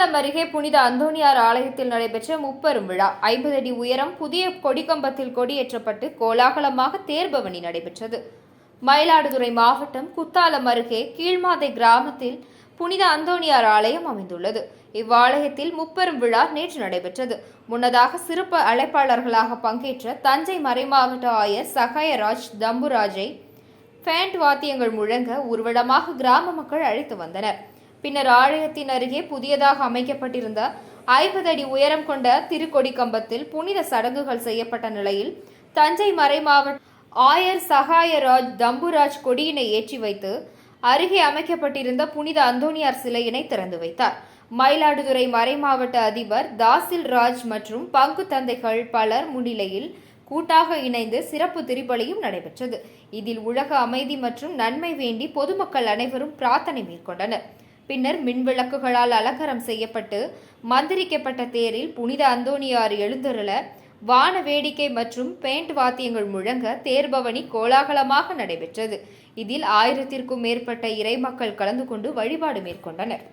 அருகே புனித அந்தோணியார் ஆலயத்தில் நடைபெற்ற முப்பெரும் விழா. ஐம்பது அடி உயரம் புதிய கொடிக்கம்பத்தில் கொடியேற்றப்பட்டு கோலாகலமாக தேர்பவனி நடைபெற்றது. மயிலாடுதுறை மாவட்டம் குத்தாலம் அருகே கீழ்மாதை கிராமத்தில் புனித அந்தோணியார் ஆலயம் அமைந்துள்ளது. இவ்வாலயத்தில் முப்பெரும் விழா நேற்று நடைபெற்றது. முன்னதாக சிறப்பு அழைப்பாளர்களாக பங்கேற்ற தஞ்சை மறைமாவட்ட ஆயர் சகாயராஜ் தம்புராஜை ஃபேண்ட் வாத்தியங்கள் முழங்க ஊர்வலமாக கிராம மக்கள் அழைத்து வந்தனர். பின்னர் ஆலயத்தின் அருகே புதியதாக அமைக்கப்பட்டிருந்த ஐம்பது அடி உயரம் கொண்ட திருக்கொடி கம்பத்தில் புனித சடங்குகள் செய்யப்பட்ட நிலையில் தஞ்சை மறைமாவட்ட ஆயர் சகாயராஜ் தம்புராஜ் கொடியினை ஏற்றி வைத்து அருகே அமைக்கப்பட்டிருந்த புனித அந்தோணியார் சிலையினை திறந்து வைத்தார். மயிலாடுதுறை மறைமாவட்ட அதிபர் தாசில் ராஜ் மற்றும் பங்கு தந்தைகள் பலர் முன்னிலையில் கூட்டாக இணைந்து சிறப்பு திருப்பலியும் நடைபெற்றது. இதில் உலக அமைதி மற்றும் நன்மை வேண்டி பொதுமக்கள் அனைவரும் பிரார்த்தனை மேற்கொண்டனர். பின்னர் மின்விளக்குகளால் அலங்காரம் செய்யப்பட்டு மந்திரிக்கப்பட்ட தேரில் புனித அந்தோணியார் எழுந்தருள வான வேடிக்கை மற்றும் பெயிண்ட் வாத்தியங்கள் முழங்க தேர்பவனி கோலாகலமாக நடைபெற்றது. இதில் ஆயிரத்திற்கும் மேற்பட்ட இறைமக்கள் கலந்து கொண்டு வழிபாடு மேற்கொண்டனர்.